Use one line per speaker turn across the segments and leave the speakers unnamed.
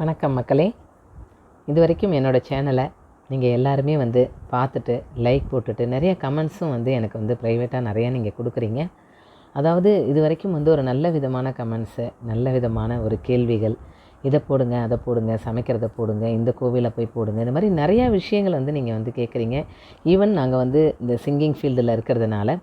வணக்கம் மக்களே. இது வரைக்கும் என்னோடய சேனலை நீங்கள் எல்லாருமே வந்து பார்த்துட்டு லைக் போட்டுட்டு நிறைய கமெண்ட்ஸும் வந்து எனக்கு வந்து ப்ரைவேட்டாக நிறையா நீங்கள் கொடுக்குறீங்க. அதாவது இது வரைக்கும் வந்து ஒரு நல்ல விதமான கமெண்ட்ஸு நல்ல விதமான ஒரு கேள்விகள் இதை போடுங்க அதை போடுங்க சமைக்கிறத போடுங்க இந்த கோவிலை போய் போடுங்க. இந்த மாதிரி நிறையா விஷயங்கள் வந்து நீங்கள் வந்து கேட்குறீங்க. ஈவன் நாங்கள் வந்து இந்த சிங்கிங் ஃபீல்டில் இருக்கிறதுனால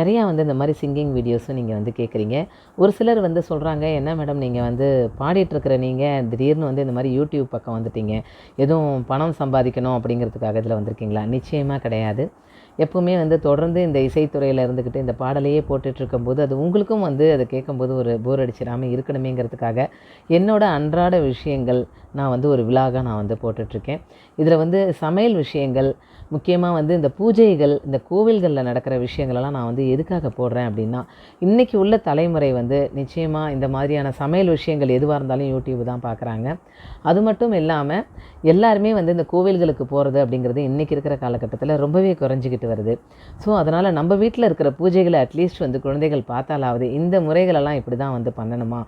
நிறையா வந்து இந்த மாதிரி சிங்கிங் வீடியோஸும் நீங்கள் வந்து கேட்குறீங்க. ஒரு சிலர் வந்து சொல்கிறாங்க என்ன மேடம் நீங்கள் வந்து பாடிட்டுருக்கிற நீங்கள் திடீர்னு வந்து இந்த மாதிரி யூடியூப் பக்கம் வந்துட்டீங்க. எதுவும் பணம் சம்பாதிக்கணும் அப்படிங்கிறதுக்காக இதில் வந்திருக்கீங்களா? நிச்சயமாக கிடையாது. எப்பவுமே வந்து தொடர்ந்து இந்த இசைத்துறையில் இருந்துக்கிட்டு இந்த பாடலையே போட்டுட்ருக்கும்போது அது உங்களுக்கும் வந்து அதை கேட்கும்போது ஒரு போர் அடிச்சிடாமல் இருக்கணுமேங்கிறதுக்காக என்னோட அன்றாட விஷயங்கள் நான் வந்து ஒரு விழாக நான் வந்து போட்டுட்ருக்கேன். இதில் வந்து சமையல் விஷயங்கள் முக்கியமாக வந்து இந்த பூஜைகள் இந்த கோவில்களில் நடக்கிற விஷயங்களெல்லாம் நான் வந்து எதுக்காக போடுறேன் அப்படின்னா இன்றைக்கி உள்ள தலைமுறை வந்து நிச்சயமாக இந்த மாதிரியான சமையல் விஷயங்கள் எதுவாக இருந்தாலும் யூடியூப் தான் பார்க்குறாங்க அது மட்டும் இல்லாமல் எல்லாருமே வந்து இந்த கோவில்களுக்கு போகிறது அப்படிங்கிறது இன்றைக்கி இருக்கிற காலகட்டத்தில் ரொம்பவே குறைஞ்சிக்கிட்டு வருது. ஸோ அதனால் நம்ம வீட்டில் இருக்கிற பூஜைகளை அட்லீஸ்ட் வந்து குழந்தைகள் பார்த்தாலாவது இந்த முறைகளெல்லாம் இப்படி தான் வந்து பண்ணணுமா?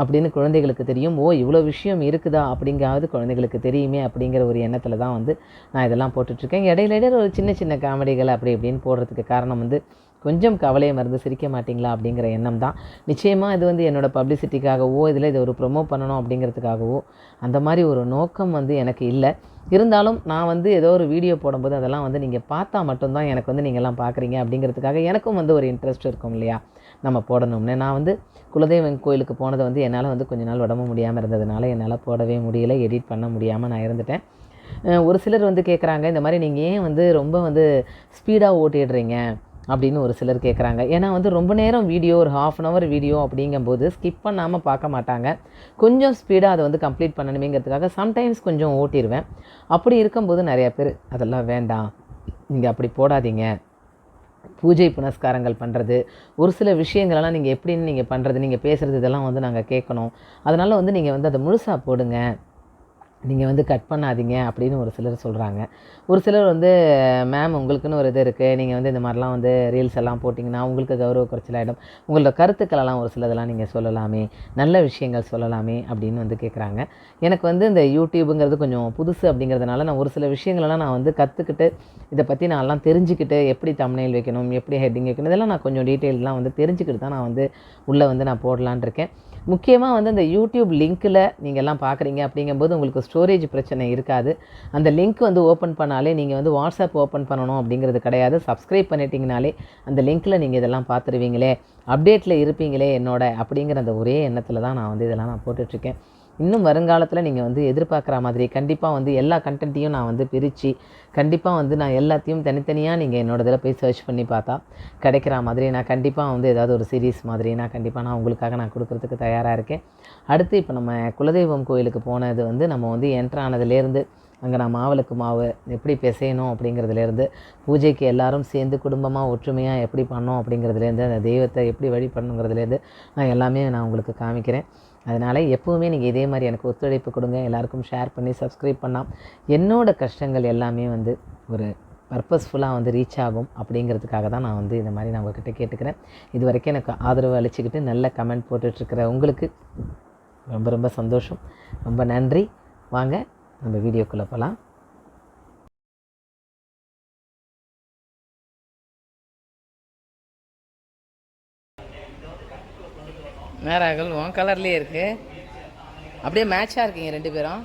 அப்படின்னு குழந்தைகளுக்கு தெரியும். ஓ இவ்வளோ விஷயம் இருக்குதா அப்படிங்காவது குழந்தைகளுக்கு தெரியுமே அப்படிங்கிற ஒரு எண்ணத்தில் தான் வந்து நான் இதெல்லாம் போட்டுட்ருக்கேன். இடையில இடையில ஒரு சின்ன சின்ன காமெடிகள் அப்படி இப்படின்னு போடுறதுக்கு காரணம் வந்து கொஞ்சம் கவலையை மறந்து சிரிக்க மாட்டிங்களா அப்படிங்கிற எண்ணம் தான். நிச்சயமாக இது வந்து என்னோடய பப்ளிசிட்டிக்காகவோ இதில் இதை ஒரு ப்ரொமோட் பண்ணணும் அப்படிங்கிறதுக்காகவோ அந்த மாதிரி ஒரு நோக்கம் வந்து எனக்கு இல்லை. இருந்தாலும் நான் வந்து ஏதோ ஒரு வீடியோ போடும்போது அதெல்லாம் வந்து நீங்கள் பார்த்தா மட்டும்தான் எனக்கு வந்து நீங்கள்லாம் பார்க்குறீங்க அப்படிங்கிறதுக்காக எனக்கும் வந்து ஒரு இன்ட்ரெஸ்ட் இருக்கும் இல்லையா? நம்ம போடணும்னு. நான் வந்து குலதெய்வம் கோயிலுக்கு போனதை வந்து என்னால் வந்து கொஞ்ச நாள் உடம்பு முடியாமல் இருந்ததுனால என்னால் போடவே முடியல எடிட் பண்ண முடியாமல் நான் இருந்துட்டேன். ஒரு சிலர் வந்து கேட்குறாங்க இந்த மாதிரி நீங்கள் ஏன் வந்து ரொம்ப வந்து ஸ்பீடாக ஓட்டிடுறீங்க? அப்படின்னு ஒரு சிலர் கேட்குறாங்க ஏன்னா வந்து ரொம்ப நேரம் வீடியோ ஒரு ஹாஃப் அன் ஹவர் வீடியோ அப்படிங்கும்போது ஸ்கிப் பண்ணாமல் பார்க்க மாட்டாங்க. கொஞ்சம் ஸ்பீடாக அதை வந்து கம்ப்ளீட் பண்ணணுமேங்கிறதுக்காக சம்டைம்ஸ் கொஞ்சம் ஓட்டிடுவேன் அப்படி இருக்கும்போது நிறையா பேர் அதெல்லாம் வேண்டாம். நீங்கள் அப்படி போடாதீங்க. பூஜை புனஸ்காரங்கள் பண்ணுறது ஒரு சில விஷயங்களெல்லாம் நீங்கள் எப்படின்னு நீங்கள் பண்ணுறது நீங்கள் பேசுகிறது இதெல்லாம் வந்து நாங்கள் கேட்கணும். அதனால் வந்து நீங்கள் வந்து அதை முழுசாக போடுங்க. நீங்கள் வந்து கட் பண்ணாதீங்க அப்படின்னு ஒரு சிலர் சொல்கிறாங்க ஒரு சிலர் வந்து மேம் உங்களுக்குன்னு ஒரு இது இருக்குது நீங்கள் வந்து இந்த மாதிரிலாம் வந்து ரீல்ஸ் எல்லாம் போட்டிங்கன்னா உங்களுக்கு கௌரவ குறைச்சலாயிடும். உங்களோட கருத்துக்களெல்லாம் ஒரு சிலதெல்லாம் நீங்கள் சொல்லலாமே. நல்ல விஷயங்கள் சொல்லலாமே அப்படின்னு வந்து கேட்குறாங்க எனக்கு வந்து இந்த யூடியூபுங்கிறது கொஞ்சம் புதுசு அப்படிங்கிறதுனால நான் ஒரு சில விஷயங்களெல்லாம் நான் வந்து கற்றுக்கிட்டு இதை பற்றி நான் எல்லாம் தெரிஞ்சுக்கிட்டு எப்படி தமிழில் வைக்கணும் எப்படி ஹெட்டிங் வைக்கணும் இதெல்லாம் நான் கொஞ்சம் டீட்டெயிலெலாம் வந்து தெரிஞ்சுக்கிட்டு தான் நான் வந்து உள்ளே வந்து நான் போடலான் இருக்கேன். முக்கியமாக வந்து இந்த யூடியூப் லிங்க்கில் நீங்கள் எல்லாம் பார்க்குறீங்க அப்படிங்கும்போது உங்களுக்கு ஸ்டோரேஜ் பிரச்சனை இருக்காது. அந்த லிங்க் வந்து ஓப்பன் பண்ணாலே நீங்கள் வந்து வாட்ஸ்அப் ஓப்பன் பண்ணணும் அப்படிங்கிறது கிடையாது. சப்ஸ்கிரைப் பண்ணிட்டீங்கனாலே அந்த லிங்க்கில் நீங்கள் இதெல்லாம் பார்த்துருவீங்களே. அப்டேட்டில் இருப்பீங்களே என்னோட அப்படிங்கிற அந்த ஒரே எண்ணத்தில் தான் நான் வந்து இதெல்லாம் நான் போட்டுட்ருக்கேன். இன்னும் வருங்காலத்தில் நீங்கள் வந்து எதிர்பார்க்குற மாதிரி கண்டிப்பாக வந்து எல்லா கண்டென்ட்டையும் நான் வந்து பிரித்து கண்டிப்பாக வந்து நான் எல்லாத்தையும் தனித்தனியாக நீங்கள் என்னோட இதில் போய் சர்ச் பண்ணி பார்த்தா கிடைக்கிற மாதிரி நான் கண்டிப்பாக வந்து ஏதாவது ஒரு சீரீஸ் மாதிரி நான் கண்டிப்பாக நான் உங்களுக்காக நான் கொடுக்குறதுக்கு தயாராக இருக்கேன். அடுத்து இப்போ நம்ம குலதெய்வம் கோயிலுக்கு போனது வந்து நம்ம வந்து என்ட்ரு ஆனதுலேருந்து அங்கே நான் மாவளுக்கு மாவு எப்படி பிசையணும் அப்படிங்கிறதுலேருந்து பூஜைக்கு எல்லாரும் சேர்ந்து குடும்பமாக ஒற்றுமையாக எப்படி பண்ணோம் அப்படிங்கிறதுலேருந்து அந்த தெய்வத்தை எப்படி வழிபடணுங்கிறதுலேருந்து நான் எல்லாமே நான் உங்களுக்கு காமிக்கிறேன். அதனால் எப்போவுமே நீங்கள் இதே மாதிரி எனக்கு ஒத்துழைப்பு கொடுங்க. எல்லாருக்கும் ஷேர் பண்ணி சப்ஸ்கிரைப் பண்ணால் என்னோடய கஷ்டங்கள் எல்லாமே வந்து ஒரு பர்பஸ்ஃபுல்லாக வந்து ரீச் ஆகும் அப்படிங்கிறதுக்காக தான் நான் வந்து இந்த மாதிரி நான் உங்ககிட்ட கேட்டுக்கிறேன். இது வரைக்கும் எனக்கு ஆதரவு அளிச்சுக்கிட்டு நல்ல கமெண்ட் போட்டுட்ருக்கிற உங்களுக்கு ரொம்ப ரொம்ப சந்தோஷம். ரொம்ப நன்றி. வாங்க நம்ம வீடியோக்குள்ளே போகலாம் மேராகல் உன் கலர்லேயே இருக்கு அப்படியே மேட்சாக இருக்கீங்க ரெண்டு பேரும்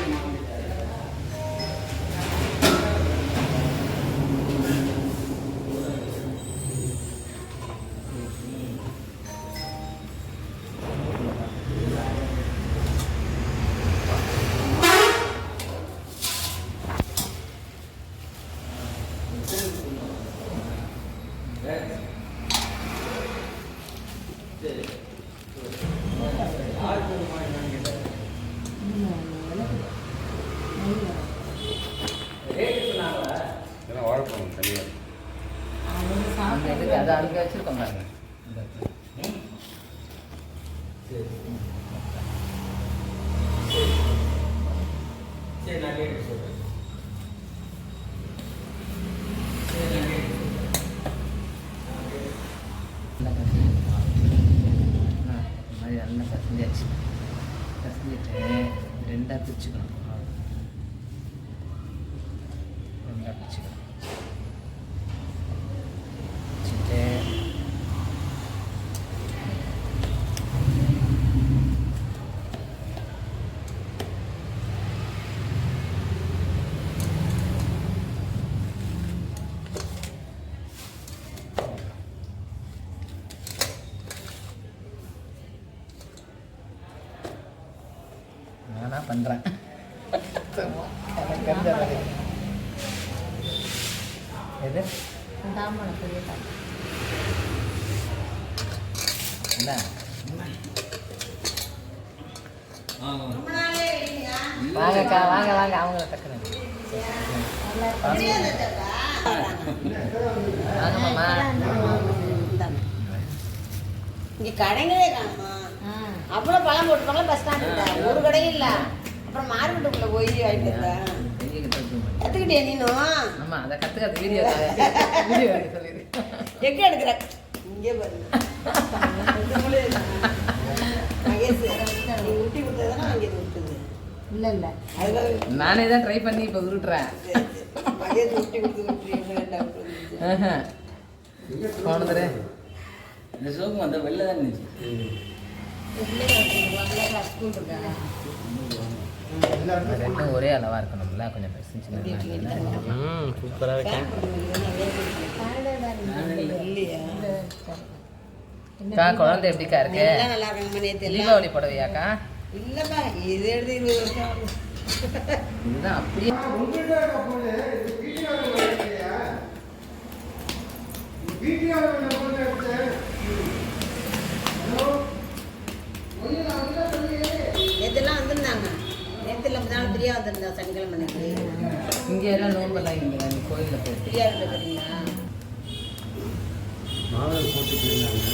Thank you. 哎。chino. பண்ணுறேன் எது? வாங்கக்கா வாங்க வாங்க அவங்கள மாமா
இங்க கடைங்களே அவ்வளவு பழம் போட்டுருப்பாங்களா பஸ் ஸ்டாண்ட் ஒரு கடையும் இல்ல. அப்புறம் மார்க்கெட்டுக்குள்ள போய் வாங்கிட்டு இருந்தேன்
பெரியகிட்ட இருக்கு பாரு.
கத்துக்கிட்டே நீனும்
ஆமா அதை கற்றுக்காத வீடியோ வீடியோ சொல்லிடு
எங்க எடுக்கிற? இங்கே பாருங்க மகேஷ் நீ ஊட்டி கொடுத்ததுதானே அங்கே விட்டுது
இல்ல இல்ல.
நானே தான் ட்ரை பண்ணி இப்போ உருட்டுறேன்.
மகேஷ் ஊட்டி கொடுத்து.
போனதுரு
இந்த சோப்பு அந்த வெளில தான் இருந்துச்சு?
ரெண்டும் ஒரே அளவா இருக்கணும்ல கொஞ்சம் பெருசு சின்ன
ம் சூப்பராக இருக்கேன்
இல்லையா?
அக்கா குழந்தை எப்படிக்கா இருக்கு? தீபாவளி புடவையாக்கா?
இல்லப்பா இது எடுத்து இருபது வருஷம் ஆகுது.
இதுதான் அப்படியே.
பிரியா வந்திருந்தா சனிக்கிழமை அன்னைக்கு?
இங்க எல்லாம் நோம்பெல்லாம் இங்க தான் கோயிலில்
மாடல் போட்டு போயிருந்தாங்க.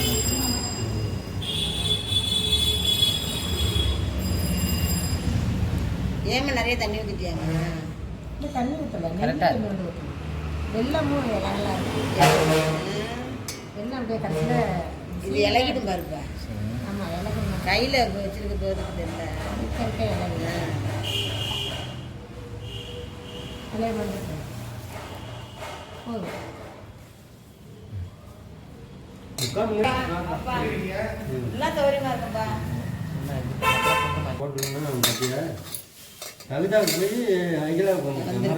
ஏமா நிறைய தண்ணி ஊற்றிட்டியாங்க
இந்த தண்ணி ஊற்றல
கரெக்டா இருக்கு.
வந்து ஊற்றணும் வெள்ளமும் நல்லா இருக்கு. வெள்ளம் அப்படியே கடைசியில்
இது இலகிடும் பாருப்பா.
ஆமாம் இலகு
கையில் வச்சிருக்க போகிறதுக்கு தெரியல.
இருக்க இருக்க
போட்டு
போட்டுருந்தா பார்த்தியா கவிதா போய் அகிலா போகணும்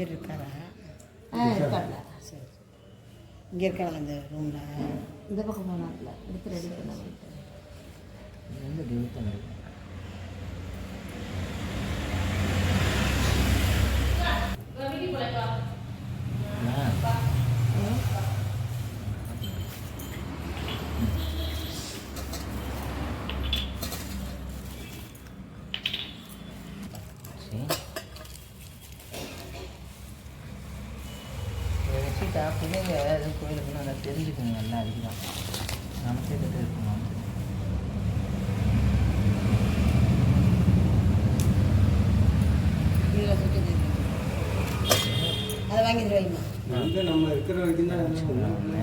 இருக்காரா?
ஆ
இங்கே இருக்காங்க அந்த ரூமில்
இந்த பக்கம் போனார்ல எடுத்து ரெடி பண்ண
இது வந்து டியூட்டன் இருக்கு ஆ. சரி. இதை வச்சுட்டா பிள்ளைங்க எதுவும் கோயிலுக்கு நல்லா தெரிஞ்சுக்கணும் நல்லா அதுக்குதான் நமக்கே கிட்ட இருக்கணும்
கீழே சுற்றி அதை வாங்கி வைமா
வந்து நம்ம இருக்கிற வரைக்கும் தான் வந்தோம்னா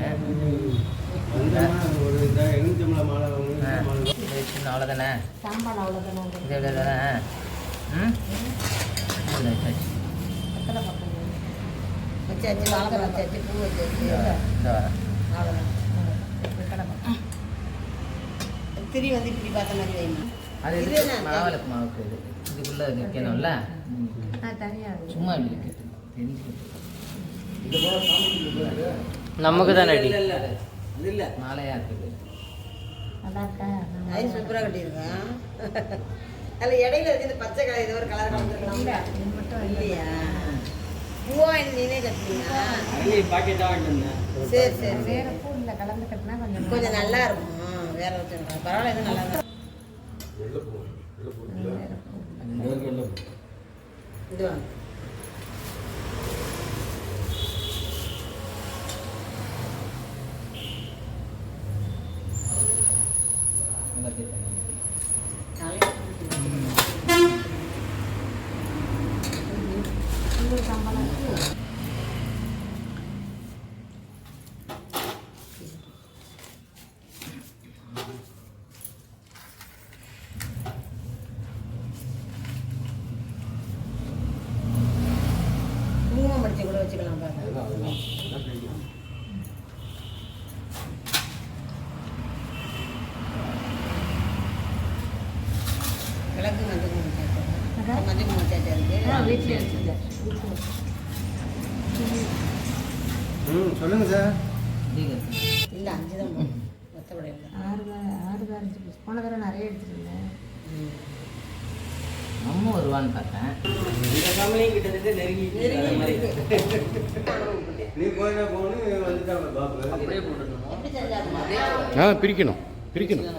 ஒரு இதாக எலுமிச்சம்பழ மாலை வாங்கணும்,
ஆ,
இந்த மாலை
இது வச்சுருந்தோம் அவ்வளோதானே
சாம்பார் அவ்வளோதானே
இது எவ்வளோதானே ம் இதில் வச்சாச்சு
பக்கத்தில் பக்கம்
வச்சாச்சு வாழைப்பழம் வச்சாச்சு பூ வச்சாச்சு
இந்த வரேன், இந்த வரேன்
அவ்வளோதான்
பக்கத்தில் பக்கம்
திரி வந்து இப்படி பார்த்த மாதிரி
அது
இது?
மாவிளக்கு மாவுக்கு இது. இதுக்குள்ளே நிற்கணும்ல? சும்மா இப்படி நிற்கிறது தெரிஞ்சுக்கிட்டு
நமக்கு தான் அடி.
இல்ல இல்ல அது இல்ல.
மாலையாக இருக்குது.
அது சூப்பராக கட்டியிருக்கான். அதில் இடையில இருக்கு இந்த பச்சை கலர் இது ஒரு கலர் கலந்துருக்கலாம்
இது மட்டும் இல்லை.
இல்லையா? பூவா நீனே சரி சரி சரி.
வேற பூ இல்லை கலந்து கட்டினா கொஞ்சம்
கொஞ்சம் நல்லா இருக்கும். வேற வச்சிருக்கேன் பரவாயில்ல இது நல்லா
இது வாங்க.
நம்ம வருவான்னு பார்த்தேன்.
இந்த கிட்டத்தட்ட நெருங்கி
நெருங்கி
ஆ பிரிக்கணும். பிரிக்கணும்.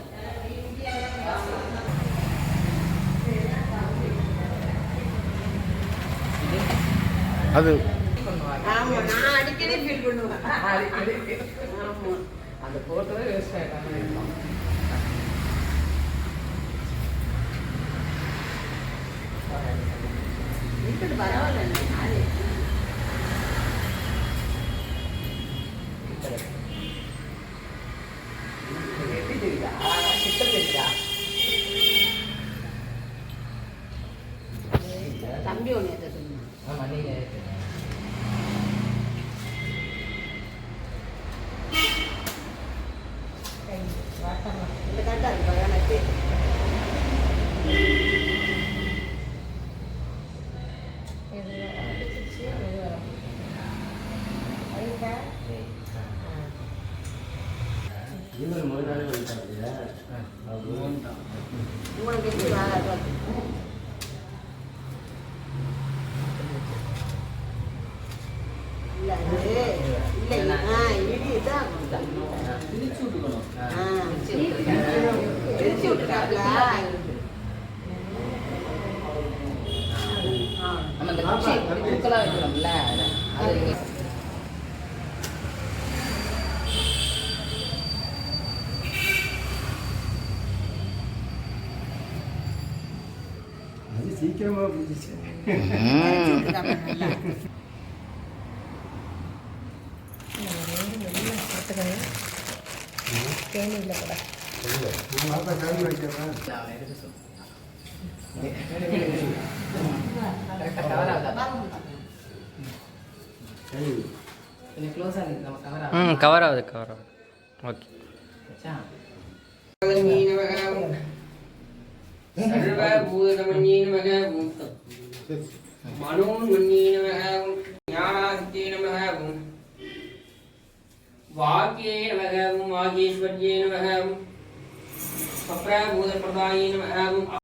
அது
அடிக்கடி ஃபீல் பண்ணுவேன். ஆமாம்
அந்த போட்டோவே வேஸ்ட் ஆகிட்டாங்க
இப்படி பரவாயில்ல நாளே தம்பி ஒன்று எதை சொன்னான்
ஆமாம் நீங்கள்
இந்த கரெக்டாக இருக்கு எனக்கு
இவங்க முதல் நாளே வந்துட்டாங்க
மூணு பேருக்கு வேலை இல்லை அது இல்லை ஆ இடி இதான்
பிரிச்சு விட்டுக்கணும்
ஆ பிரிச்சு விட்டுட்டாங்களா ஆ
நம்ம இந்த குச்சி குக்கெல்லாம் வைக்கிறோம்ல அது நீங்கள்
அது சீக்கிரமாக பிடிச்சிச்சு
பிரிச்சு விட்டுட்டாங்க நல்லா
தேனியில் கூட
உங்கள் பாப்பா சாமி வைக்கிறேன்
அவன் எடுக்க சொல்லு கரெக்டாக கவர் ஆகுதா
சரி
கொஞ்சம் க்ளோஸாக இருக்குது நம்ம கவர்
ம்
ஆகுது
கவர் ஆகுது. கவர் ஆகுது ஓகே சர்வபூதமன்யே நமக ஓம் மனோன்மன்யே நமக ஓம் ஞானாதித்யே நமக ஓம் வாக்யே நமக ஓம் வாகேஸ்வர்யே நமக ஓம் நமக ஓம்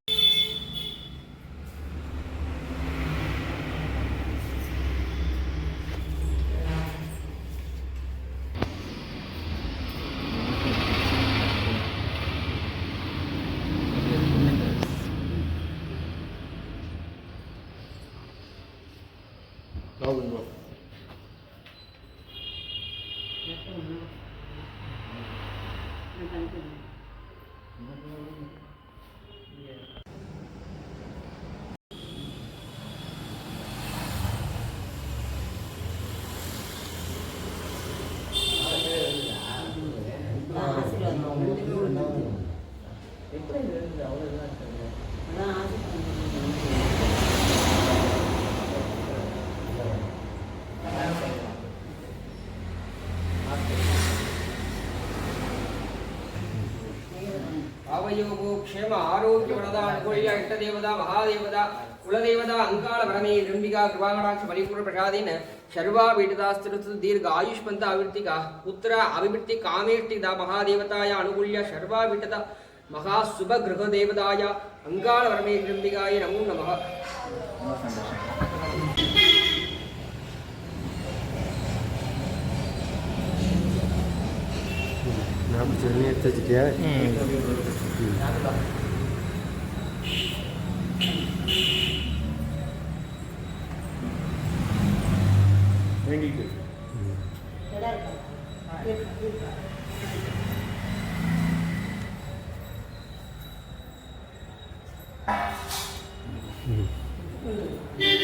ಅವಯೋಗೋ ಕ್ಷೇಮ ಆರೋಗ್ಯ ಆರೋಗ್ಯವಣದ ಅನುಕೂಲ್ಯ ಇಷ್ಟದೇವದ, ಮಹಾದೇವದ, ಕುಲದೇವದ ಅಂಕಾಳ ಭರಣಿ ಲಿಂಬಿಗ ಕೃಪಾಂಗಣಾಕ್ಷ ಮಣಿಪುರ, ಪ್ರಸಾದೇನ, ಶರ್ವಾ ಬೀಟದಾಸ್ತಿರುತ ದೀರ್ಘ ಆಯುಷ್ಮಂತ ಅವಿರ್ತಿಕ ಪುತ್ರ ಅಭಿವೃತ್ತಿ ಕಾಮೇಷ್ಟಿದ ಮಹಾದೇವತಾಯ, ಅನುಕೂಲ್ಯ, ಶರ್ವಾ ಬೀಟದ மகா சுப கிரக தேவதாய அங்காள வரமே லிம்பிகாய நமோ நமः
எடுத்து வச்சுட்டியா வேண்டிட்டு
嗯。嗯。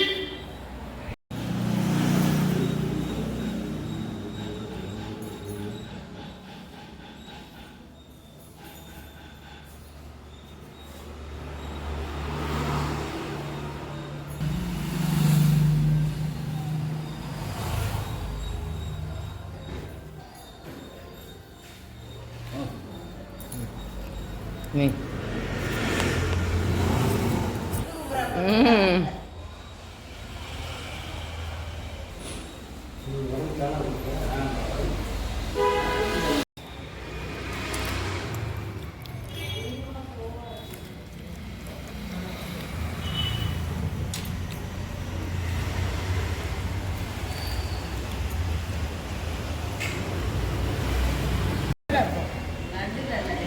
ம்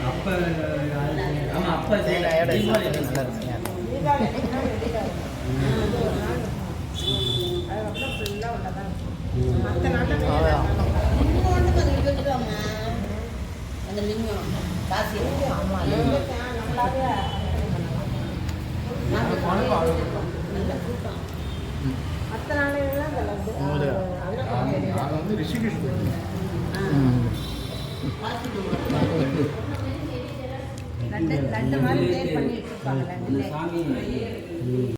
அப்போ ஆமாம் அப்போ தீபாவளி
லட்டு மாதிரி பேர் பண்ணி வச்சிருப்பாங்க லட்டுலே